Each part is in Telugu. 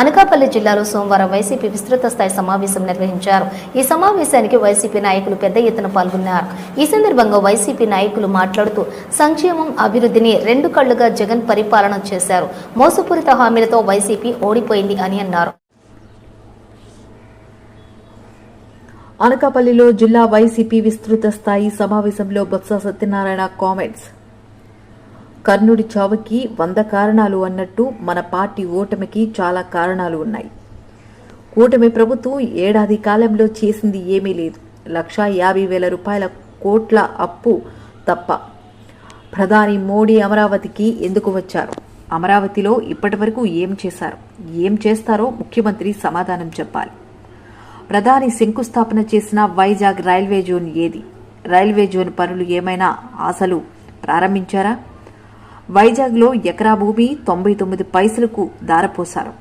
అనకాపల్లి జిల్లాలో సోమవారం వైసీపీ విస్తృత స్థాయి సమావేశం నిర్వహించారు. ఈ సమావేశానికి వైసీపీ నాయకులు పెద్ద ఎత్తున పాల్గొన్నారు. ఈ సందర్భంగా వైసీపీ నాయకులు మాట్లాడుతూ సంక్షేమం అభివృద్ధిని రెండు కళ్ళుగా జగన్ పరిపాలన చేశారు. మోసపూరిత హామీలతో వైసీపీ ఓడిపోయింది అని అన్నారు. అనకాపల్లిలో జిల్లా వైసీపీ విస్తృత స్థాయి సమావేశంలో బొత్స సత్యనారాయణ కామెంట్స్. కర్ణుడి చావుకి వంద కారణాలు అన్నట్టు మన పార్టీ ఓటమికి చాలా కారణాలు ఉన్నాయి. కూటమి ప్రభుత్వం ఏడాది కాలంలో చేసింది ఏమీ లేదు. లక్షా యాభై వేల రూపాయల కోట్ల అప్పు తప్ప ప్రధాని మోడీ అమరావతికి ఎందుకు వచ్చారు? అమరావతిలో ఇప్పటివరకు ఏం చేశారు? ఏం చేస్తారో ముఖ్యమంత్రి సమాధానం చెప్పాలి. ప్రధాని శంకుస్థాపన చేసిన వైజాగ్ రైల్వే జోన్ ఏది? రైల్వే జోన్ పనులు ఏమైనా ఆశలు ప్రారంభించారా? వైజాగ్లో ఎకరా భూమి తొంభై తొమ్మిది పైసలకు దారపోశారు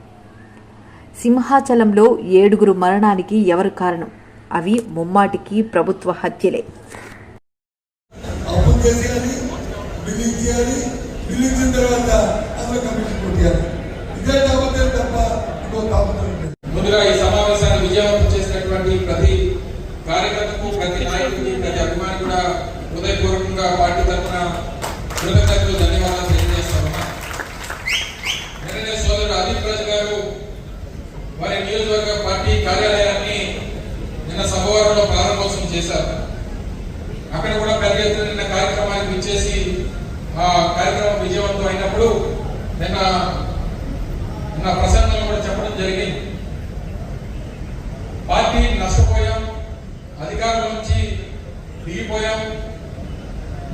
సింహాచలంలో ఏడుగురు మరణానికి ఎవరు కారణం? అవి ముమ్మాటికి ప్రభుత్వ హత్యలే. ముందుగా ఈ సమావేశాన్ని విజయవంతం చేసినటువంటి ప్రతి కార్యకర్తకు ప్రతి నాయకుడికి ప్రతి అభిమాని కూడా హృదయపూర్వకంగా పార్టీ తరఫున కృతజ్ఞతలు కార్యాలయాన్ని నిన్న సభవరంలో ప్రారంభోత్సవం చేశారు. అక్కడ కూడా పెద్ద ఎత్తున నిన్న కార్యక్రమానికి విచ్చేసి ఆ కార్యక్రమం విజయవంతం అయినప్పుడు నిన్న నిన్న ప్రసంగంలో కూడా చెప్పడం జరిగింది. పార్టీ నష్టపోయాం అధికారం నుంచి దిగిపోయాం.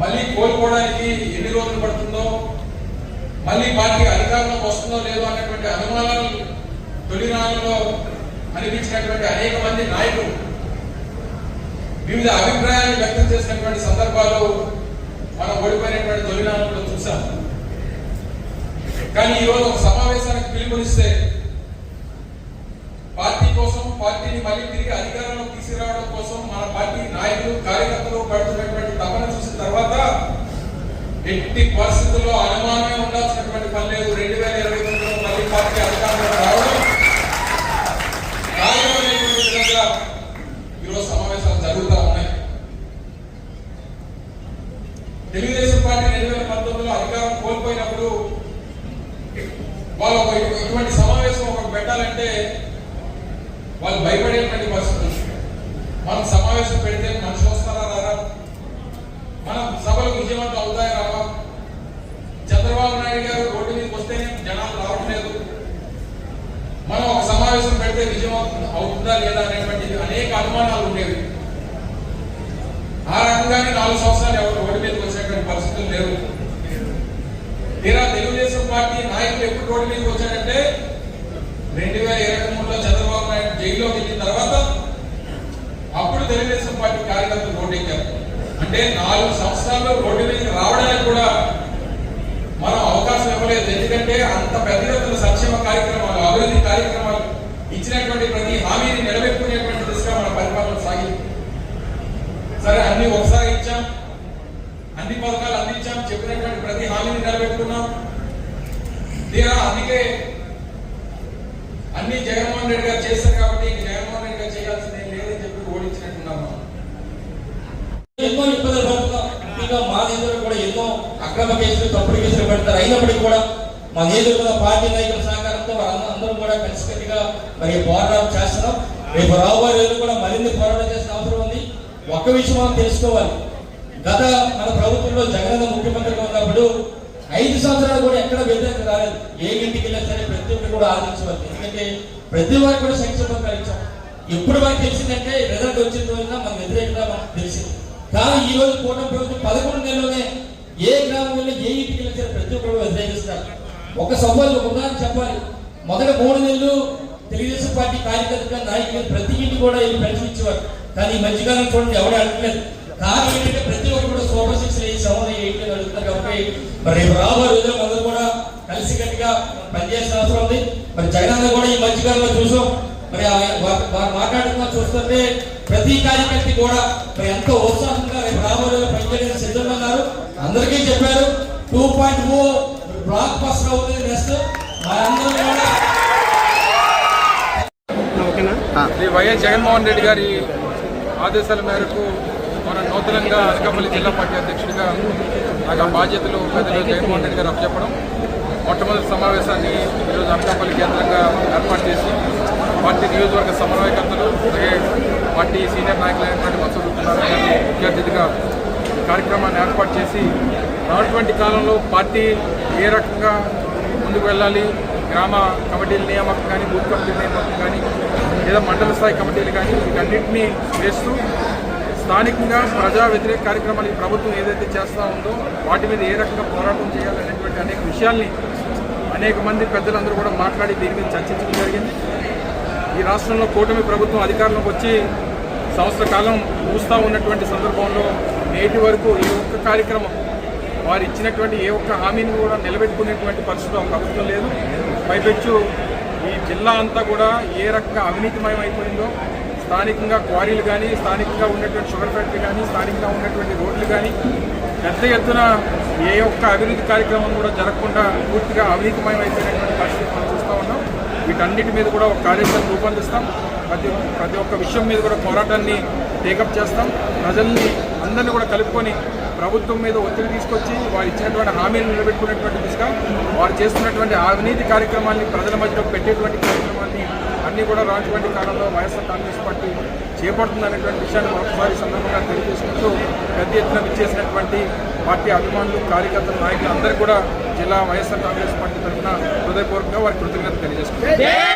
మళ్ళీ కోల్పోవడానికి ఎన్ని రోజులు పడుతుందో మళ్ళీ పార్టీ అధికారంలోకి వస్తుందో లేదో అనేటువంటి అనుమానాలు తొలినాళ్ళలో అనిపించినటువంటి అనేక మంది నాయకులు వివిధ అభిప్రాయాలు వ్యక్తం చేసినటువంటి సందర్భాలు మనం ఓడిపోయినటువంటి తొలినామంలో చూసాం. కానీ ఈరోజు ఒక సమావేశానికి పిలుపునిస్తే పార్టీ కోసం పార్టీని మళ్ళీ తిరిగి అధికారంలో తీసుకురావడం కోసం మన పార్టీ నాయకులు కార్యకర్తలు పడుతున్నటువంటి తపన చూసిన తర్వాత ఎట్టి పరిస్థితుల్లో అనుమానమే ఉండాల్సినటువంటి పని లేదు. రెండు వేల ఇరవై వాళ్ళు ఒక ఇటువంటి సమావేశం ఒకటి పెట్టాలంటే వాళ్ళు భయపడేటువంటి పరిస్థితి మనం సమావేశం పెడితే మనిషి వస్తారా రారా? మనం సభలు విజయవంతం అవుతాయి రావా? చంద్రబాబు నాయుడు గారు రోడ్డు మీదకి వస్తేనే జనాలు రావట్లేదు మనం ఒక సమావేశం పెడితే విజయవంతం అవుతుందా లేదా అనేటువంటి అనేక అనుమానాలు ఉండేవి. ఆ రకంగానే నాలుగు సంవత్సరాలు ఎవరు రోడ్డు మీదకి వచ్చేటువంటి పరిస్థితులు లేవు. తీరా తెలుగుదేశం పార్టీ నాయకులు ఎప్పుడు రోడ్డు మీదకి వచ్చారంటే రెండు వేల ఇరవై మూడులో చంద్రబాబు నాయుడు జైల్లోకి వెళ్ళిన తర్వాత అప్పుడు తెలుగుదేశం పార్టీ కార్యకర్తలు రోడ్డు ఎక్కారు అంటే నాలుగు సంవత్సరాల్లో రోడ్డు మీదకి రావడానికి కూడా మనం అవకాశం ఇవ్వలేదు. ఎందుకంటే అంత పెద్ద ఎత్తున సంక్షేమ కార్యక్రమాలు అభివృద్ధి కార్యక్రమాలు ఇచ్చినటువంటి ప్రతి హామీని నెరవేర్చుకునేటువంటి దిశగా మన పరిపాలన సాగింది సరే అన్ని ఒకసారి ఇచ్చాం అన్ని పథకాలు అందించాం చెప్పినటువంటి ప్రతి హామీని నిలబెట్టుకున్నాం తీరా అందుకే అన్ని జగన్మోహన్ రెడ్డి గారు చేశారు కాబట్టి జగన్మోహన్ రెడ్డి గారు చేయాల్సిందేం లేదని చెప్పి ఓడించినట్టున్నాము ఎన్నో ఇబ్బందులు పడుతున్నాం. ముఖ్యంగా మా నిధులు కూడా ఎన్నో అక్రమ కేసులు తప్పుడు కేసులు పెడతారు అయినప్పటికీ కూడా మా నిధులు పార్టీ నాయకుల సహకారంతో అందరూ కూడా కలిసికట్టుగా మరి పోరాటం చేస్తున్నాం. రేపు రాబోయే రోజులు కూడా మరిన్ని పోరాటం చేసిన అవసరం ఉంది. ఒక్క విషయం మనం తెలుసుకోవాలి. గత మన ప్రభుత్వంలో జగన్ ముఖ్యమంత్రిగా ఉన్నప్పుడు ఐదు సంవత్సరాలు కూడా ఎక్కడ వ్యతిరేకత రాలేదు. ఏ ఇంటికి వెళ్ళినా సరే ప్రతి ఒక్కరు కూడా ఆలోచించవాలి ఎందుకంటే ప్రతి వారికి కూడా సంక్షేమం కలిగించాం. ఎప్పుడు మనకు తెలిసిందంటే రిజల్ట్ వచ్చిన రోజున మన వ్యతిరేకత మనకు తెలిసింది. కానీ ఈ రోజు కూటమి ప్రభుత్వం పదకొండు నెలలోనే ఏ గ్రామంలో ఏ ఇంటికి వెళ్ళినా ప్రతి ఒక్కరు వ్యతిరేకిస్తారు ఒక సవాళ్ళు ఉదాహరణ చెప్పాలి. మొదట మూడు నెలలు తెలుగుదేశం పార్టీ కార్యకర్తగా నాయకులు ప్రతి ఇంటి కూడా వెళ్ళి పెన్షన్ ఇచ్చేవారు. కానీ ఈ మధ్యకాలం చూడండి ఎవరు అడగలేదు కారణం ఏంటంటే ప్రతి ఒక్కరు కూడా సూపర్ సిక్స్ ఈ సమాధానం ఏంటి అడుగుతారు కాబట్టి మరి రేపు రాబోయే రోజుల్లో అందరూ కూడా కలిసికట్టుగా పనిచేసిన అవసరం ఉంది. మరి జగన్ కూడా ఈ మధ్యకాలంలో చూసాం. మరి వారు మాట్లాడుతున్నా చూస్తుంటే ప్రతి కార్యకర్త కూడా మరి ఎంతో ఉత్సాహంగా రేపు రాబోయే పనిచేయడానికి సిద్ధంగా ఉన్నారు అందరికీ చెప్పారు two point O blockbuster అవుతుంది నెక్స్ట్. మనందరం కూడా శ్రీ వైఎస్ జగన్మోహన్ రెడ్డి గారి ఆదేశాల మేరకు మన నూతనంగా అనకాపల్లి జిల్లా పార్టీ అధ్యక్షుడిగా నాకు ఆ బాధ్యతలు పెద్దలు జగన్మోహన్ రెడ్డి గారు అప్పచెప్పడం. మొట్టమొదటి సమావేశాన్ని ఈరోజు అనకాపల్లి కేంద్రంగా ఏర్పాటు చేసి పార్టీ నియోజకవర్గ సమన్వయకర్తలు అలాగే పార్టీ సీనియర్ నాయకులైనటువంటి మసూద్ కుమార్ ముఖ్య అతిథిగా కార్యక్రమాన్ని ఏర్పాటు చేసి రానటువంటి కాలంలో పార్టీ ఏ రకంగా ముందుకు వెళ్ళాలి? గ్రామ కమిటీల నియామకం కానీ బూత్ కమిటీల నియామకం కానీ లేదా మండల స్థాయి కమిటీలు కానీ వీటన్నింటినీ వేస్తూ స్థానికంగా ప్రజా వ్యతిరేక కార్యక్రమాలు ప్రభుత్వం ఏదైతే చేస్తూ ఉందో వాటి మీద ఏ రకంగా పోరాటం చేయాలనేటువంటి అనేక విషయాల్ని అనేక మంది పెద్దలందరూ కూడా మాట్లాడి దీని మీద చర్చించడం జరిగింది. ఈ రాష్ట్రంలో కూటమి ప్రభుత్వం అధికారంలోకి వచ్చి సంవత్సర కాలం చూస్తూ ఉన్నటువంటి సందర్భంలో నేటి వరకు ఏ ఒక్క కార్యక్రమం వారు ఇచ్చినటువంటి ఏ ఒక్క హామీని కూడా నిలబెట్టుకునేటువంటి పరిస్థితి ప్రభుత్వం లేదు. పైపెచ్చు ఈ జిల్లా అంతా కూడా ఏ రకంగా అవినీతిమయం అయిపోయిందో స్థానికంగా క్వారీలు కానీ స్థానికంగా ఉన్నటువంటి షుగర్ ఫ్యాక్టరీ కానీ స్థానికంగా ఉన్నటువంటి రోడ్లు కానీ పెద్ద ఎత్తున ఏ ఒక్క అభివృద్ధి కార్యక్రమం కూడా జరగకుండా పూర్తిగా అవినీతిమయం అయిపోయినటువంటి పరిస్థితి మనం చూస్తూ ఉన్నాం. వీటన్నిటి మీద కూడా ఒక కార్యక్రమం రూపొందిస్తాం. ప్రతి ప్రతి ఒక్క విషయం మీద కూడా పోరాటాన్ని టేకప్ చేస్తాం. ప్రజల్ని అందరినీ కూడా కలుపుకొని ప్రభుత్వం మీద ఒత్తిడి తీసుకొచ్చి వారు ఇచ్చినటువంటి హామీలు నిలబెట్టుకునేటువంటి దిశగా వారు చేస్తున్నటువంటి అవినీతి కార్యక్రమాన్ని ప్రజల మధ్యలో పెట్టేటువంటి కార్యక్రమాన్ని అన్నీ కూడా రానటువంటి కాలంలో వైఎస్ఆర్ కాంగ్రెస్ పార్టీ చేపడుతుందనేటువంటి విషయాన్ని మరొకసారి సందర్భంగా తెలియజేసుకుంటూ పెద్ద ఎత్తున విచ్చేసినటువంటి పార్టీ అభిమానులు కార్యకర్తలు నాయకులు అందరూ కూడా జిల్లా వైఎస్ఆర్ కాంగ్రెస్ పార్టీ తరఫున హృదయపూర్వకంగా వారి కృతజ్ఞత తెలియజేసుకుంటారు